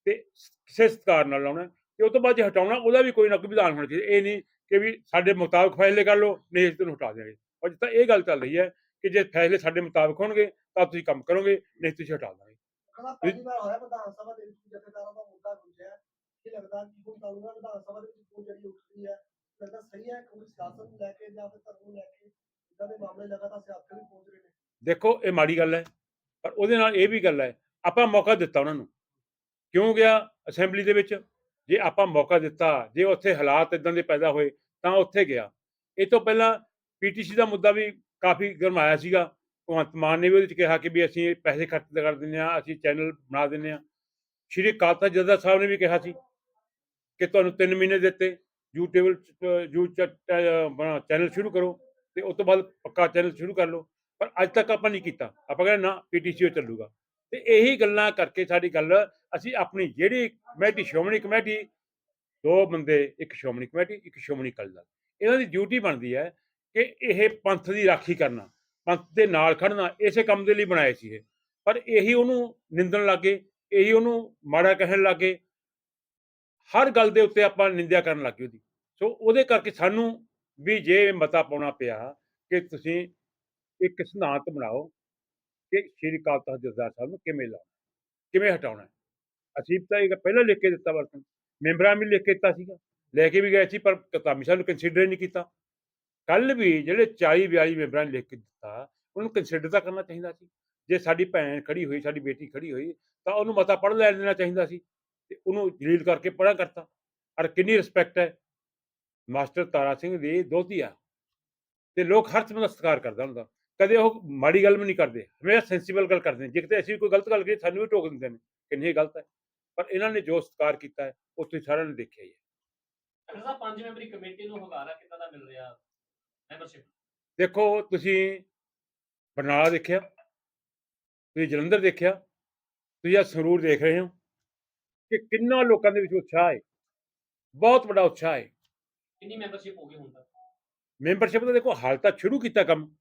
ਤੇ ਕਿਸੇ ਸਤਿਕਾਰ ਨਾਲ ਲਾਉਣਾ ਹੈ ਤੇ ਉਸ ਤੋਂ ਬਾਅਦ ਜੇ ਹਟਾਉਣਾ, ਉਹਦਾ ਵੀ ਕੋਈ ਨਾ ਕੋਈ ਵਿਧਾਨ ਹੋਣਾ ਚਾਹੀਦਾ। ਇਹ ਨਹੀਂ ਕਿ ਵੀ ਸਾਡੇ ਮੁਤਾਬਕ ਫੈਸਲੇ ਕਰ ਲਓ, ਨਹੀਂ ਅਸੀਂ ਤੁਹਾਨੂੰ ਹਟਾ ਦੇਵਾਂਗੇ ਔਰ ਜਿੱਦਾਂ ਇਹ ਗੱਲ ਚੱਲ ਰਹੀ ਹੈ ਕਿ ਜੇ ਫੈਸਲੇ ਸਾਡੇ ਮੁਤਾਬਕ ਹੋਣਗੇ ਤਾਂ ਤੁਸੀਂ ਕੰਮ ਕਰੋਗੇ ਨਹੀਂ ਤੁਸੀਂ ਹਟਾ ਦਾਂਗੇ ਕਹਿੰਦਾ ਪਹਿਲੀ ਵਾਰ ਹੋਇਆ ਵਿਧਾਨ ਸਭਾ ਦੇ ਵਿੱਚ ਜਥੇਦਾਰਾਂ ਦਾ ਮੁੱਦਾ ਗੁੰਜਿਆ ਹੈ। ਇਹ ਲੱਗਦਾ ਕਿ ਹੁਣ ਤੁਹਾਨੂੰ ਨਾ ਵਿਧਾਨ ਸਭਾ ਦੇ ਵਿੱਚ ਕੋਈ ਜਿਹੜੀ ਉੱਠਦੀ ਹੈ ਲੱਗਦਾ ਸਹੀ ਹੈ ਕਿਉਂਕਿ ਸਿਆਸਤ ਨੂੰ ਲੈ ਕੇ ਜਾਂ ਫਿਰ ਧਰਮ ਨੂੰ ਲੈ ਕੇ ਇਦਾਂ ਦੇ ਮਾਮਲੇ ਲਗਾਤਾਰ ਸਿਆਸਤ ਵੀ ਪਹੁੰਚ ਰਹੇ ਨੇ? ਦੇਖੋ ਇਹ ਮਾੜੀ ਗੱਲ ਹੈ ਪਰ ਉਹਦੇ ਨਾਲ ਇਹ ਵੀ ਗੱਲ ਹੈ ਆਪਾਂ ਮੌਕਾ ਦਿੱਤਾ ਉਹਨਾਂ ਨੂੰ। ਕਿਉਂ ਗਿਆ ਅਸੈਂਬਲੀ ਦੇ ਵਿੱਚ? ਜੇ ਆਪਾਂ ਮੌਕਾ ਦਿੱਤਾ ਜੇ ਉੱਥੇ ਹਾਲਾਤ ਇਦਾਂ ਦੇ ਪੈਦਾ ਹੋਏ ਤਾਂ ਉੱਥੇ ਗਿਆ। ਇਹ ਤੋਂ ਪਹਿਲਾਂ ਪੀਟੀਸੀ ਦਾ ਮੁੱਦਾ ਵੀ ਕਾਫੀ ਗਰਮਾਇਆ ਸੀਗਾ। ਭਗਵੰਤ ਮਾਨ ਨੇ ਵੀ ਉਹਦੇ ਵਿੱਚ ਕਿਹਾ ਕਿ ਵੀ ਅਸੀਂ ਪੈਸੇ ਖਰਚ ਕਰ ਦਿੰਦੇ ਹਾਂ, ਅਸੀਂ ਚੈਨਲ ਬਣਾ ਦਿੰਦੇ ਹਾਂ। ਸ਼੍ਰੀ ਅਕਾਲ ਤਖਤ ਜੱਦਾ ਸਾਹਿਬ ਨੇ ਵੀ ਕਿਹਾ ਸੀ ਕਿ ਤੁਹਾਨੂੰ 3 ਮਹੀਨੇ ਦਿੱਤੇ ਯੂਟਿਊਬ ਯੂ ਬਣਾ ਚੈਨਲ ਸ਼ੁਰੂ ਕਰੋ ਤੇ ਉਸ ਤੋਂ ਬਾਅਦ ਪੱਕਾ ਚੈਨਲ ਸ਼ੁਰੂ ਕਰ ਲਓ। ਪਰ ਅੱਜ ਤੱਕ ਆਪਾਂ ਨਹੀਂ ਕੀਤਾ। ਆਪਾਂ ਕਹਿੰਦੇ ਨਾ ਪੀਟੀਸੀ ਚੱਲੂਗਾ। ਤੇ ਇਹੀ ਗੱਲਾਂ ਕਰਕੇ ਸਾਡੀ ਗੱਲ, ਅਸੀਂ ਆਪਣੀ ਜਿਹੜੀ ਕਮੇਟੀ, ਸ਼੍ਰੋਮਣੀ ਕਮੇਟੀ, ਦੋ ਬੰਦੇ, ਇੱਕ ਸ਼੍ਰੋਮਣੀ ਕਮੇਟੀ, ਇੱਕ ਸ਼੍ਰੋਮਣੀ ਅਕਾਲੀ ਦਲ। ਇਹਨਾਂ ਦੀ ਡਿਊਟੀ ਬਣਦੀ ਹੈ ਕਿ ਇਹ ਪੰਥ ਦੀ ਰਾਖੀ ਕਰਨਾ, ਪੰਥ ਦੇ ਨਾਲ ਖੜਨਾ ਇਸੇ ਕੰਮ ਦੇ ਲਈ ਬਣਾਏ ਸੀ ਇਹ। ਪਰ ਇਹੀ ਉਹਨੂੰ ਨਿੰਦਣ ਲੱਗੇ ਇਹੀ ਉਹਨੂੰ ਮਾੜਾ ਕਹਿਣ ਲੱਗੇ ਹਰ ਗੱਲ ਦੇ ਉੱਤੇ ਆਪਾਂ ਨਿੰਦਿਆ ਕਰਨ ਲੱਗੇ ਉਹਦੀ। ਸੋ ਉਹਦੇ ਕਰਕੇ ਸਾਨੂੰ ਵੀ ਜੇ ਮਤਾ ਪਾਉਣਾ ਪਿਆ ਕਿ ਤੁਸੀਂ ਇੱਕ ਸਿਧਾਂਤ ਬਣਾਓ ਕਿ ਸ਼੍ਰੀ ਅਕਾਲ ਤਖਤ ਜਥੇਦਾਰ ਸਾਹਿਬ ਨੂੰ ਕਿਵੇਂ ਲਾਉਣਾ, ਕਿਵੇਂ ਹਟਾਉਣਾ। ਅਸੀਂ ਤਾਂ ਇਹ ਪਹਿਲਾਂ ਲਿਖ ਕੇ ਦਿੱਤਾ ਵਰਤਨ, ਮੈਂਬਰਾਂ ਵੀ ਲਿਖ ਕੇ ਦਿੱਤਾ ਸੀਗਾ। ਲੈ ਕੇ ਵੀ ਗਏ ਸੀ, ਪਰ ਕਤਾਮੀ ਸਾਹਿਬ ਨੂੰ ਕੰਸੀਡਰ ਨਹੀਂ ਕੀਤਾ। ਕੱਲ ਵੀ ਜਿਹੜੇ 40 42 ਮੈਂਬਰਾਂ ਨੇ ਲਿਖ ਕੇ ਦਿੱਤਾ, ਉਹਨੂੰ ਕੰਸੀਡਰ ਤਾਂ ਕਰਨਾ ਚਾਹੀਦਾ ਸੀ। ਜੇ ਸਾਡੀ ਭੈਣ ਖੜੀ ਹੋਈ, ਸਾਡੀ ਬੇਟੀ ਖੜੀ ਹੋਈ, ਤਾਂ ਉਹਨੂੰ ਮਤਾ ਪੜ੍ਹ ਲੈਣ ਦੇਣਾ ਚਾਹੀਦਾ ਸੀ ਤੇ ਉਹਨੂੰ ਜਲੀਲ ਕਰਕੇ ਪੜ੍ਹਾ ਕਰਤਾ। ਔਰ ਕਿੰਨੀ ਰਿਸਪੈਕਟ ਹੈ। ਮਾਸਟਰ ਤਾਰਾ ਸਿੰਘ ਦੀ ਦੋਤੀ ਆ। ਤੇ ਲੋਕ ਹਰ ਸਮੇਂ ਸਤਿਕਾਰ ਕਰਦਾ ਹੁੰਦਾ। ਕਦੇ ਉਹ ਮਾੜੀ ਗੱਲ ਵੀ ਨਹੀਂ ਕਰਦੇ। ਹਮੇਸ਼ਾ ਸੈਂਸੀਬਲ ਗੱਲ ਕਰਦੇ ਨੇ। ਜੇ ਕਿਤੇ ਅਸੀਂ ਕੋਈ ਗਲਤ ਗੱਲ ਕਰੀਏ ਸਾਨੂੰ ਵੀ ਟੋਕ ਦਿੰਦੇ ਨੇ ਕਿੰਨੀ ਗਲਤ ਹੈ। ਪਰ ਇਹਨਾਂ ਨੇ ਜੋ ਸਤਿਕਾਰ ਕੀਤਾ ਹੈ, ਉਹ ਤੁਸੀਂ ਸਾਰਿਆਂ ਨੇ ਦੇਖਿਆ ਹੀ ਹੈ। ਡਾਕਟਰ ਪੰਜ ਮੈਂਬਰੀ ਕਮੇਟੀ ਨੂੰ ਹੰਗਾਰਾ ਕਿੱਦਾਂ ਦਾ ਮਿਲ ਰਿਹਾ? ਮੈਂਬਰਸ਼ਿਪ ਦੇਖੋ ਤੁਸੀਂ ਬਰਨਾਲਾ ਦੇਖਿਆ ਤੁਸੀਂ ਜਲੰਧਰ ਦੇਖਿਆ ਤੁਸੀਂ ਆ ਸੰਗਰੂਰ ਦੇਖ ਰਹੇ ਹੋ ਕਿ ਕਿੰਨਾ ਲੋਕਾਂ ਦੇ ਵਿੱਚ ਉਤਸ਼ਾਹ ਹੈ। ਬਹੁਤ ਵੱਡਾ ਉਤਸ਼ਾਹ ਹੈ। ਕਿੰਨੀ ਮੈਂਬਰਸ਼ਿਪ ਹੋ ਗਈ ਹੁਣ ਤੱਕ? ਮੈਂਬਰਸ਼ਿਪ ਦਾ ਦੇਖੋ ਹਾਲ ਤਾਂ ਸ਼ੁਰੂ ਕੀਤਾ ਕੰਮ।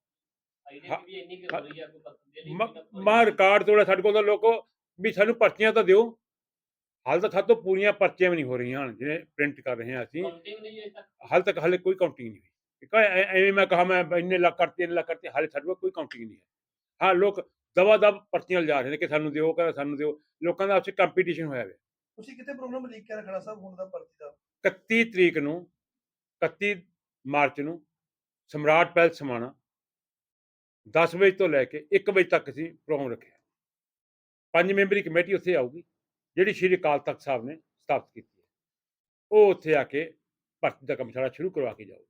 ਮ- ਰਿਕਾਰਡ ਤੋੜਿਆ ਸਾਡੇ ਕੋਲ ਤਾਂ ਲੋਕੋ ਵੀ ਸਾਨੂੰ ਪਰਚੀਆਂ ਤਾਂ ਦਿਓ। ਹਾਲ ਤੱਕ ਸਾਡੇ ਤੋਂ ਪੂਰੀਆਂ ਪਰਚੀਆਂ ਵੀ ਨਹੀਂ ਹੋ ਰਹੀਆਂ ਹਨ ਜਿਹੜੇ ਪ੍ਰਿੰਟ ਕਰ ਰਹੇ ਹਾਂ ਅਸੀਂ। ਹਾਲ ਤੱਕ ਹਾਲੇ ਕੋਈ ਕਾਊਂਟਿੰਗ ਨਹੀਂ ਐਵੇਂ ਮੈਂ ਕਹਾ ਮੈਂ ਇੰਨੇ ਲੱਖ ਕਰਤੇ ਇੰਨੇ ਲੱਖ ਕਰਤੇ ਹਾਲੇ ਸਾਡੇ ਕੋਲ ਕੋਈ ਕਾਊਂਟਿੰਗ ਨਹੀਂ ਹੈ। ਹਾਂ ਲੋਕ ਦਵਾ ਦਵ ਪਰਚੀਆਂ ਲਿਜਾ ਰਹੇ ਨੇ ਕਿ ਸਾਨੂੰ ਦਿਓ ਕਹਿੰਦਾ ਸਾਨੂੰ ਦਿਓ। ਲੋਕਾਂ ਦਾ ਆਪਸ ਕੰਪੀਟੀਸ਼ਨ ਹੋਇਆ ਹੋਇਆ। ਤੁਸੀਂ ਕਿਤੇ ਪ੍ਰੋਗਰਾਮ ਲੀਕ ਕੇ ਰੱਖਣਾ ਸਾਹਿਬ ਹੁਣ ਦਾ ਭਰਤੀ ਦਾ? 31 ਤਰੀਕ ਨੂੰ 31 ਮਾਰਚ ਨੂੰ ਸਮਰਾਟ ਪੈਲਸ ਸਮਾਣਾ 10 ਵਜੇ ਤੋਂ ਲੈ ਕੇ 1 ਵਜੇ ਤੱਕ ਅਸੀਂ ਪ੍ਰੋਗਰਾਮ ਰੱਖਿਆ। ਪੰਜ ਮੈਂਬਰੀ ਕਮੇਟੀ ਉੱਥੇ ਆਊਗੀ ਜਿਹੜੀ ਸ਼੍ਰੀ ਅਕਾਲ ਤਖਤ ਸਾਹਿਬ ਨੇ ਸਥਾਪਿਤ ਕੀਤੀ ਹੈ। ਉਹ ਉੱਥੇ ਆ ਕੇ ਭਰਤੀ ਦਾ ਕੰਮ ਸਾਰਾ ਸ਼ੁਰੂ ਕਰਵਾ ਕੇ ਜਾਊਗੀ।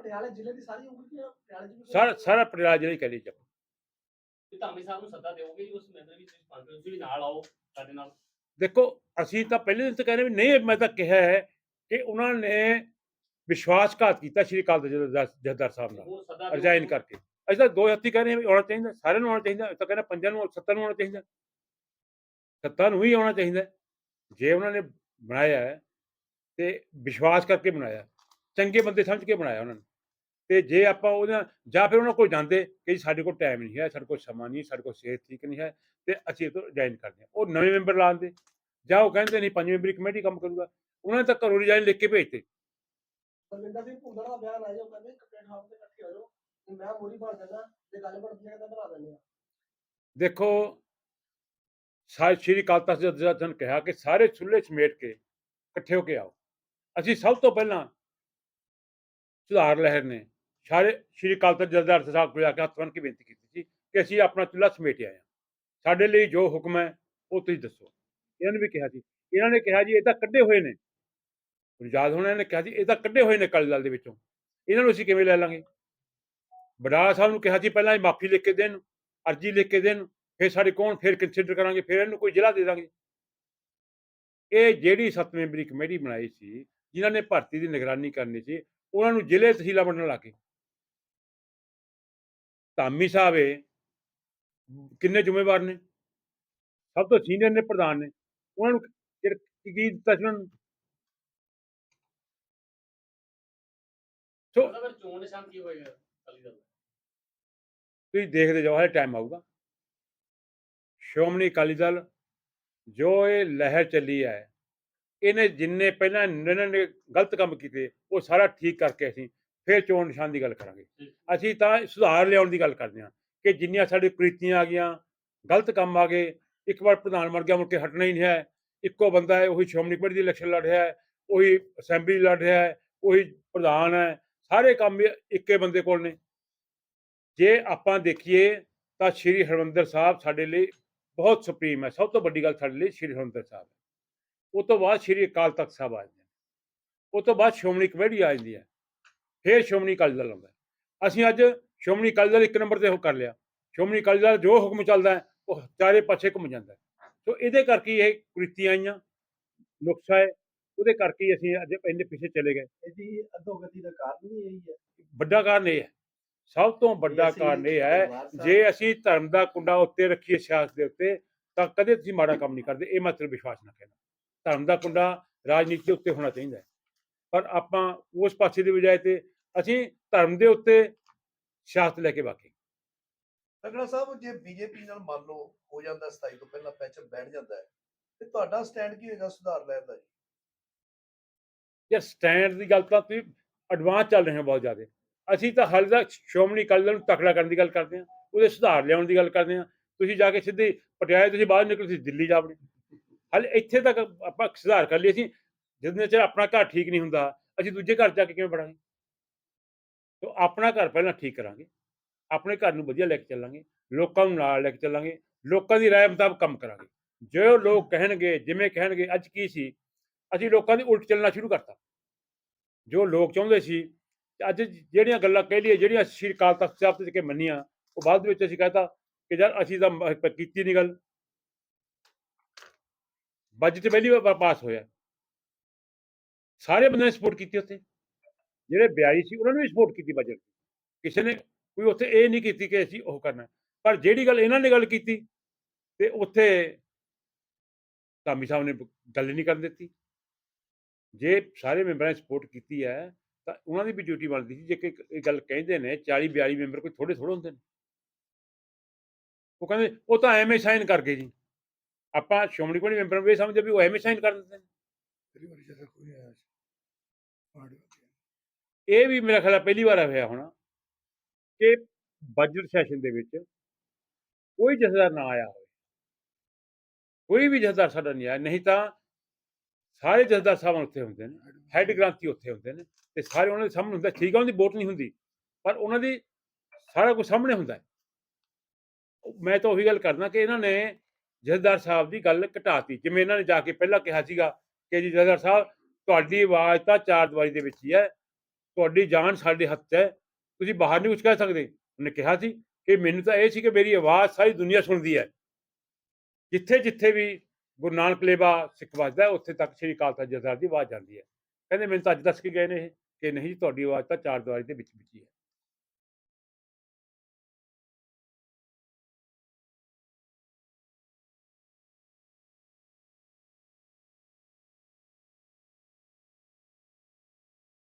ਪਟਿਆਲੇ ਜ਼ਿਲ੍ਹੇ ਦੀ ਸਾਰੀ ਹੋਊਗੀ ਕਿ ਪਟਿਆਲੇ ਚ ਵੀ ਕੋਈ- ਸਾਰਾ ਸਾਰਾ ਪਰਿਵਾਰ ਜਿਹੜੀ ਕਹਿ ਲਈ ਜਾ ਕਿ ਧਾਮੀ ਸਾਹਿਬ ਨੂੰ ਸੱਦਾ ਦਿਓਗੇ ਜੀ ਉਸ ਮੈਂਬਰ ਵਿੱਚ ਕਾਨਫਰੰਸ ਵੀ ਨਾਲ ਆਓ ਸਾਡੇ ਨਾਲ? ਦੇਖੋ ਅਸੀਂ ਤਾਂ ਪਹਿਲੇ ਦਿਨ ਤੋਂ ਕਹਿ ਰਹੇ ਵੀ ਨਹੀਂ ਮੈਂ ਤਾਂ ਕਿਹਾ ਹੈ ਕਿ ਉਹਨਾਂ ਨੇ ਵਿਸ਼ਵਾਸਘਾਤ ਕੀਤਾ ਸ਼੍ਰੀ ਅਕਾਲ ਤਖਤ ਜਥੇਦਾਰ ਜਥੇਦਾਰ ਸਾਹਿਬ ਨਾਲ ਉਹ ਸੱਦਾ ਰਿਜ਼ਾਈਨ ਕਰਕੇ। ਅਸੀਂ ਤਾਂ ਦੋ ਹੱਥੀ ਕਹਿ ਰਹੇ ਹਾਂ ਵੀ ਆਉਣਾ ਚਾਹੀਦਾ ਸਾਰਿਆਂ ਨੂੰ ਆਉਣਾ ਚਾਹੀਦਾ ਅਸੀਂ ਤਾਂ ਕਹਿੰਦਾ ਪੰਜਾਂ ਨੂੰ ਸੱਤਾਂ ਨੂੰ ਆਉਣਾ ਚਾਹੀਦਾ। ਸੱਤਾਂ ਨੂੰ ਹੀ ਆਉਣਾ ਚਾਹੀਦਾ। ਜੇ ਉਹਨਾਂ ਨੇ ਬਣਾਇਆ ਹੈ ਤੇ ਵਿਸ਼ਵਾਸ ਕਰਕੇ ਬਣਾਇਆ। ਚੰਗੇ ਬੰਦੇ ਸਮਝ ਕੇ ਬਣਾਇਆ ਉਹਨਾਂ ਨੇ। ਤੇ ਜੇ ਆਪਾਂ ਉਹਨਾਂ ਜਾਂ ਫਿਰ ਉਹਨਾਂ ਕੋਲ ਜਾਂਦੇ ਕਿ ਜੀ ਸਾਡੇ ਕੋਲ ਟਾਈਮ ਨਹੀਂ ਹੈ ਸਾਡੇ ਕੋਲ ਸਮਾਂ ਨਹੀਂ ਸਾਡੇ ਕੋਲ ਸਿਹਤ ਠੀਕ ਨਹੀਂ ਹੈ ਤੇ ਅਸੀਂ ਇਹ ਤੋਂ ਰਿਜ਼ਾਈਨ ਕਰਦੇ ਹਾਂ। ਉਹ ਨਵੇਂ ਮੈਂਬਰ ਲਾਉਂਦੇ ਜਾਂ ਉਹ ਕਹਿੰਦੇ ਨਹੀਂ ਪੰਜ ਮੈਂਬਰੀ ਕਮੇਟੀ ਕੰਮ ਕਰੂਗਾ ਉਹਨਾਂ ਨੇ ਤਾਂ ਘਰੋਂ ਰਿਜ਼ਾਈਨ ਲਿਖ ਕੇ ਭੇਜਤੇ। ਬਲਵਿੰਦਰ ਸਿੰਘ ਭੁੱਲਰ ਦਾ ਬਿਆਨ ਆਇਆ ਉਹ ਕਹਿੰਦੇ ਕੰਪਲੇਂਟ ਹਾਊਸ ਤੇ ਇਕੱਠੇ ਹੋ ਜਾਓ ਤੇ ਮੈਂ ਮੋਰੀ ਬਣ ਜਾਣਾ ਤੇ ਗੱਲ ਬਣਦੀ ਹੈ ਕਹਿੰਦਾ ਬਣਾ ਦਿੰਦੇ ਆ ਦੇਖੋ ਸਾਰੇ ਸ਼੍ਰੀ ਅਕਾਲ ਤਖਤ ਜਥੇਦਾਰ ਨੇ ਕਿਹਾ ਕਿ ਸਾਰੇ ਚੁੱਲ੍ਹੇ ਸਮੇਟ ਕੇ ਇਕੱਠੇ ਹੋ ਕੇ ਆਓ। ਅਸੀਂ ਸਭ ਤੋਂ ਪਹਿਲਾਂ ਸੁਧਾਰ ਲਹਿਰ ਨੇ ਸਾਰੇ ਸ਼੍ਰੀ ਅਕਾਲ ਤਖਤ ਜਥੇਦਾਰ ਸਾਹਿਬ ਕੋਲ ਜਾ ਕੇ ਹੱਥ ਬੰਨ੍ਹ ਕੇ ਬੇਨਤੀ ਕੀਤੀ ਸੀ ਕਿ ਅਸੀਂ ਆਪਣਾ ਚੁੱਲ੍ਹਾ ਸਮੇਟ ਆਏ ਹਾਂ। ਸਾਡੇ ਲਈ ਜੋ ਹੁਕਮ ਹੈ, ਉਹ ਤੁਸੀਂ ਦੱਸੋ। ਇਹਨਾਂ ਨੇ ਵੀ ਕਿਹਾ ਸੀ। ਇਹਨਾਂ ਨੇ ਕਿਹਾ ਜੀ, ਇਹ ਤਾਂ ਕੱਢੇ ਹੋਏ ਨੇ। ਯਾਦ ਹੋਣਾ ਇਹਨੇ ਕਿਹਾ ਸੀ ਇਹ ਤਾਂ ਕੱਢੇ ਹੋਏ ਨੇ ਅਕਾਲੀ ਦਲ ਦੇ ਵਿੱਚੋਂ। ਇਹਨਾਂ ਨੂੰ ਅਸੀਂ ਕਿਵੇਂ ਲੈ ਲਾਂਗੇ? ਬਡਾਲਾ ਸਾਹਿਬ ਨੂੰ ਕਿਹਾ ਸੀ ਪਹਿਲਾਂ ਇਹ ਮਾਫੀ ਲਿਖ ਕੇ ਦੇਣ, ਅਰਜੀ ਲਿਖ ਕੇ ਦੇਣ, ਫਿਰ ਸਾਡੇ ਕੌਣ ਫਿਰ ਕੰਸੀਡਰ ਕਰਾਂਗੇ, ਫਿਰ ਇਹਨੂੰ ਕੋਈ ਜ਼ਿਲ੍ਹਾ ਦੇ ਦਾਂਗੇ। ਇਹ ਜਿਹੜੀ ਸੱਤ ਮੈਂਬਰੀ ਕਮੇਟੀ ਬਣਾਈ ਸੀ, ਜਿਨ੍ਹਾਂ ਨੇ ਭਰਤੀ ਦੀ ਨਿਗਰਾਨੀ ਕਰਨੀ ਸੀ, ਉਹਨਾਂ ਨੂੰ ਜ਼ਿਲ੍ਹੇ ਤਹਿਸੀਲਾਂ ਵੰਡਣ ਲੱਗੇ ਧਾਮੀ ਸਾਹਿਬ ਇਹ ਕਿੰਨੇ ਜ਼ਿੰਮੇਵਾਰ ਨੇ? ਸਭ ਤੋਂ ਸੀਨੀਅਰ ਨੇ ਪ੍ਰਧਾਨ ਨੇ। ਉਹਨਾਂ ਨੂੰ ਕਿ- ਦਿੱਤਾ ਸੀ ਉਹਨਾਂ ਨੂੰ? ਸੋ ਫਿਰ ਚੋਣ ਨਿਸ਼ਾਨ ਕੀ ਹੋਏਗਾ ਦਾ? ਤੁਸੀਂ ਦੇਖਦੇ ਜਾਓ ਹਲੇ ਟਾਈਮ ਆਊਗਾ। ਸ਼੍ਰੋਮਣੀ ਅਕਾਲੀ ਦਲ ਜੋ ਇਹ ਲਹਿਰ ਚੱਲੀ ਹੈ ਇਹਨੇ ਜਿੰਨੇ ਪਹਿਲਾਂ ਇਹਨਾਂ ਨੇ ਗਲਤ ਕੰਮ ਕੀਤੇ ਉਹ ਸਾਰਾ ਠੀਕ ਕਰਕੇ ਅਸੀਂ ਫਿਰ ਚੋਣ ਨਿਸ਼ਾਨ ਦੀ ਗੱਲ ਕਰਾਂਗੇ। ਅਸੀਂ ਤਾਂ ਸੁਧਾਰ ਲਿਆਉਣ ਦੀ ਗੱਲ ਕਰਦੇ ਹਾਂ ਕਿ ਜਿੰਨੀਆਂ ਸਾਡੇ ਪ੍ਰੀਤੀਆਂ ਆ ਗਈਆਂ, ਗਲਤ ਕੰਮ ਆ ਗਏ, ਇੱਕ ਵਾਰ ਪ੍ਰਧਾਨ ਮਰ ਗਿਆ, ਮੁੜ ਕੇ ਹਟਣਾ ਹੀ ਨਹੀਂ ਹੈ, ਇੱਕੋ ਬੰਦਾ ਹੈ, ਉਹੀ ਸ਼੍ਰੋਮਣੀ ਕਮੇਟੀ ਦੀ ਇਲੈਕਸ਼ਨ ਲੜ ਰਿਹਾ ਹੈ, ਉਹੀ ਅਸੈਂਬਲੀ ਲੜ ਰਿਹਾ ਹੈ, ਉਹੀ ਪ੍ਰਧਾਨ ਹੈ, ਸਾਰੇ ਕੰਮ ਇਹ ਇੱਕੇ ਬੰਦੇ ਕੋਲ ਨੇ। ਜੇ ਆਪਾਂ ਦੇਖੀਏ ਤਾਂ ਸ਼੍ਰੀ ਹਰਮੰਦਰ ਸਾਹਿਬ ਸਾਡੇ ਲਈ ਬਹੁਤ ਸੁਪਰੀਮ ਹੈ, ਸਭ ਤੋਂ ਵੱਡੀ ਗੱਲ ਸਾਡੇ ਲਈ ਸ਼੍ਰੀ ਹਰਮੰਦਰ ਸਾਹਿਬ ਹੈ। ਉਹ ਤੋਂ ਬਾਅਦ ਸ਼੍ਰੀ ਅਕਾਲ ਤਖਤ ਸਾਹਿਬ ਆ ਜਾਂਦੇ ਨੇ। ਉਹ ਤੋਂ ਬਾਅਦ ਸ਼੍ਰੋਮਣੀ ਕਮੇਟੀ ਆ ਜਾਂਦੀ ਹੈ। ਫਿਰ ਸ਼੍ਰੋਮਣੀ ਅਕਾਲੀ ਦਲ ਆਉਂਦਾ ਹੈ। ਅਸੀਂ ਅੱਜ ਸ਼੍ਰੋਮਣੀ ਅਕਾਲੀ ਦਲ ਇੱਕ ਨੰਬਰ ਤੇ ਉਹ ਕਰ ਲਿਆ। ਸ਼੍ਰੋਮਣੀ ਅਕਾਲੀ ਦਲ ਜੋ ਹੁਕਮ ਚੱਲਦਾ ਹੈ ਉਹ ਚਾਰੇ ਪਾਸੇ ਘੁੰਮ ਜਾਂਦਾ ਹੈ। ਸੋ ਇਹਦੇ ਕਰਕੇ ਹੀ ਇਹ ਕੁਰੀਤੀਆਂ ਆਈਆਂ ਨੁਕਸਾ ਹੈ। ਉਹਦੇ ਕਰਕੇ ਹੀ ਅਸੀਂ ਅੱਜ ਇੰਨੇ ਪਿੱਛੇ ਚਲੇ ਗਏ। ਇਹਦੀ ਅਧੋਗਤੀ ਦਾ ਕਾਰਨ ਵੀ ਇਹੀ ਹੈ। ਵੱਡਾ ਕਾਰਨ ਇਹ ਹੈ। ਸਭ ਤੋਂ ਵੱਡਾ ਕਾਰਨ ਇਹ ਹੈ ਜੇ ਅਸੀਂ ਧਰਮ ਦਾ ਕੁੰਡਾ ਉੱਤੇ ਰੱਖੀਏ ਸਿਆਸਤ ਦੇ ਉੱਤੇ ਤਾਂ ਕਦੇ ਤੁਸੀਂ ਮਾੜਾ ਕੰਮ ਨਹੀਂ ਕਰਦੇ। ਇਹ ਮਤਲਬ ਵਿਸ਼ਵਾਸ ਨਾ ਕਰਨਾ ਧਰਮ ਦਾ ਕੁੰਡਾ ਰਾਜਨੀਤੀ ਉੱਤੇ ਹੋਣਾ ਚਾਹੀਦਾ ਹੈ। ਪਰ ਆਪਾਂ ਉਸ ਪਾਸੇ ਦੀ ਬਜਾਏ ਤੇ ਅਸੀਂ ਧਰਮ ਦੇ ਉੱਤੇ ਸਿਆਸਤ ਲੈ ਕੇ ਬਾਕੀ। ਤਗੜਾ ਸਾਹਿਬ ਜੇ ਬੀਜੇਪੀ ਨਾਲ ਮੰਨ ਲਓ ਹੋ ਜਾਂਦਾ 27 ਤੋਂ ਪਹਿਲਾਂ ਪੈਚ ਬੈਠ ਜਾਂਦਾ ਹੈ ਤੇ ਤੁਹਾਡਾ ਸਟੈਂਡ ਕੀ ਹੋਏਗਾ ਸੁਧਾਰ ਲਹਿਰ ਦਾ ਜੀ? ਯਾਰ ਸਟੈਂਡ ਦੀ ਗੱਲ ਤਾਂ ਤੁਸੀਂ ਐਡਵਾਂਸ ਚੱਲ ਰਹੇ ਹੋ ਬਹੁਤ ਜ਼ਿਆਦਾ। ਅਸੀਂ ਤਾਂ ਹਾਲੇ ਤੱਕ ਸ਼੍ਰੋਮਣੀ ਅਕਾਲੀ ਨੂੰ ਤਕੜਾ ਕਰਨ ਦੀ ਗੱਲ ਕਰਦੇ ਹਾਂ ਉਹਦੇ ਸੁਧਾਰ ਲਿਆਉਣ ਦੀ ਗੱਲ ਕਰਦੇ ਹਾਂ। ਤੁਸੀਂ ਜਾ ਕੇ ਸਿੱਧੇ ਪਟਿਆਲੇ ਤੁਸੀਂ ਬਾਹਰ ਨਿਕਲ ਤੁਸੀਂ ਦਿੱਲੀ ਜਾ ਵੜੇ। ਹਾਲੇ ਇੱਥੇ ਤੱਕ ਆਪਾਂ ਸੁਧਾਰ ਕਰ ਲਈ ਅਸੀਂ ਜਿੰਨੇ ਚਿਰ ਆਪਣਾ ਘਰ ਠੀਕ ਨਹੀਂ ਹੁੰਦਾ, ਅਸੀਂ ਦੂਜੇ ਘਰ ਜਾ ਕੇ ਕਿਵੇਂ ਬੜਾਂਗੇ ਸੋ ਆਪਣਾ ਘਰ ਪਹਿਲਾਂ ਠੀਕ ਕਰਾਂਗੇ, ਆਪਣੇ ਘਰ ਨੂੰ ਵਧੀਆ ਲੈ ਕੇ ਚੱਲਾਂਗੇ, ਲੋਕਾਂ ਨੂੰ ਨਾਲ ਲੈ ਕੇ ਚੱਲਾਂਗੇ, ਲੋਕਾਂ ਦੀ ਰਾਏ ਮੁਤਾਬਕ ਕੰਮ ਕਰਾਂਗੇ। ਜੋ ਲੋਕ ਕਹਿਣਗੇ, ਜਿਵੇਂ ਕਹਿਣਗੇ, ਅੱਜ ਕੀ ਸੀ? ਅਸੀਂ ਲੋਕਾਂ ਦੀ ਉਲਟ ਚੱਲਣਾ ਸ਼ੁਰੂ ਕਰਤਾ। ਜੋ ਲੋਕ ਚਾਹੁੰਦੇ ਸੀ ਅੱਜ ਜਿਹੜੀਆਂ ਗੱਲਾਂ ਕਹਿ ਲਈਏ, ਜਿਹੜੀਆਂ ਸ਼੍ਰੀ ਅਕਾਲ ਤਖਤ ਸਾਹਿਬ ਤੇ ਕੇ ਮੰਨੀਆਂ, ਉਹ ਬਾਅਦ ਵਿੱਚ ਅਸੀਂ ਕਹਤਾ ਕਿ ਯਾਰ ਅਸੀਂ ਤਾਂ ਕੀਤੀ ਨਹੀਂ ਗੱਲ। ਬਜਟ ਪਹਿਲੀ ਵਾਰ ਪਾਸ ਹੋਇਆ। ਸਾਰੇ ਬੰਦਿਆਂ ਨੇ ਸਪੋਰਟ ਕੀਤੀ ਉੱਥੇ। ਜਿਹੜੇ 42 ਸੀ, ਉਹਨਾਂ ਨੇ ਵੀ ਸਪੋਰਟ ਕੀਤੀ ਬਜਟ ਕਿਸੇ ਨੇ ਕੋਈ ਉੱਥੇ ਇਹ ਨਹੀਂ ਕੀਤੀ ਕਿ ਅਸੀਂ ਉਹ ਕਰਨਾ। ਪਰ ਜਿਹੜੀ ਗੱਲ ਇਹਨਾਂ ਨੇ ਗੱਲ ਕੀਤੀ, ਤੇ ਉੱਥੇ ਧਾਮੀ ਸਾਹਿਬ ਨੇ ਗੱਲ ਨਹੀਂ ਕਰਨ ਦਿੱਤੀ। ਜੇ ਸਾਰੇ ਮੈਂਬਰਾਂ ਨੇ ਸਪੋਰਟ ਕੀਤੀ ਹੈ, ਤਾਂ ਉਹਨਾਂ ਦੀ ਵੀ ਡਿਊਟੀ ਬਣਦੀ ਸੀ। ਜੇ ਕਿ ਇਹ ਗੱਲ ਕਹਿੰਦੇ ਨੇ 40 42 ਮੈਂਬਰ ਕੋਈ ਥੋੜੇ ਥੋੜੇ ਹੁੰਦੇ ਨੇ। ਉਹ ਕਹਿੰਦੇ, ਉਹ ਤਾਂ ਐਵੇਂ ਸਾਈਨ ਕਰ ਗਏ ਜੀ। ਆਪਾਂ ਸ਼੍ਰੋਮਣੀ ਕਮੇਟੀ ਮੈਂਬਰਾਂ ਨੂੰ ਇਹ ਸਮਝਦੇ ਵੀ ਉਹ ਐਵੇਂ ਸਾਈਨ ਕਰ ਦਿੰਦੇ ਨੇ। ਇਹ ਵੀ ਮੇਰਾ ਖਿਆਲ ਪਹਿਲੀ ਵਾਰ ਹੋਇਆ ਹੋਣਾ ਕਿ ਬਜਟ ਸੈਸ਼ਨ ਦੇ ਵਿੱਚ ਕੋਈ ਜਥੇਦਾਰ ਨਾ ਆਇਆ ਹੋਵੇ। ਕੋਈ ਵੀ ਜਥੇਦਾਰ ਸਾਡਾ ਨਹੀਂ ਆਇਆ ਨਹੀਂ ਤਾਂ ਸਾਰੇ ਜਥੇਦਾਰ ਸਾਹਿਬ ਉੱਥੇ ਹੁੰਦੇ ਨੇ ਹੈੱਡ ਗ੍ਰੰਥੀ ਉੱਥੇ ਹੁੰਦੇ ਨੇ ਤੇ ਸਾਰੇ ਉਹਨਾਂ ਦੇ ਸਾਹਮਣੇ ਹੁੰਦਾ ਠੀਕ ਆ ਉਹਨਾਂ ਦੀ ਵੋਟ ਨਹੀਂ ਹੁੰਦੀ ਪਰ ਉਹਨਾਂ ਦੀ ਸਾਰਾ ਕੁਝ ਸਾਹਮਣੇ ਹੁੰਦਾ ਮੈਂ ਤਾਂ ਉਹੀ ਗੱਲ ਕਰਦਾ ਕਿ ਇਹਨਾਂ ਨੇ ਜਥੇਦਾਰ ਸਾਹਿਬ ਦੀ ਗੱਲ ਘਟਾਤੀ ਜਿਵੇਂ ਇਹਨਾਂ ਨੇ ਜਾ ਕੇ ਪਹਿਲਾਂ ਕਿਹਾ ਸੀਗਾ ਕਿ ਜੀ ਜਥੇਦਾਰ ਸਾਹਿਬ ਤੁਹਾਡੀ ਆਵਾਜ਼ ਤਾਂ ਚਾਰ ਦੀਵਾਰੀ ਦੇ ਵਿੱਚ ਹੀ ਹੈ। ਤੁਹਾਡੀ ਜਾਨ ਸਾਡੇ ਹੱਥ ਹੈ। ਤੁਸੀਂ ਬਾਹਰ ਨਹੀਂ ਕੁਝ ਕਹਿ ਸਕਦੇ। ਉਹਨੇ ਕਿਹਾ ਸੀ ਕਿ ਮੈਨੂੰ ਤਾਂ ਇਹ ਸੀ ਕਿ ਮੇਰੀ ਆਵਾਜ਼ ਸਾਰੀ ਦੁਨੀਆ ਸੁਣਦੀ ਹੈ। ਜਿੱਥੇ ਜਿੱਥੇ ਵੀ ਗੁਰੂ ਨਾਨਕ ਲੇਵਾ ਸਿੱਖ ਵੱਜਦਾ ਉੱਥੇ ਤੱਕ ਸ੍ਰੀ ਅਕਾਲ ਤਖਤ ਜਥੇਦਾਰ ਦੀ ਆਵਾਜ਼ ਜਾਂਦੀ ਹੈ। ਕਹਿੰਦੇ ਮੈਨੂੰ ਤਾਂ ਅੱਜ ਦੱਸ ਕੇ ਗਏ ਨੇ ਇਹ ਕਿ ਨਹੀਂ ਜੀ, ਤੁਹਾਡੀ ਆਵਾਜ਼ ਤਾਂ ਚਾਰ ਦੀਵਾਰੀ ਦੇ ਵਿੱਚ ਵਿੱਚ ਹੀ ਹੈ।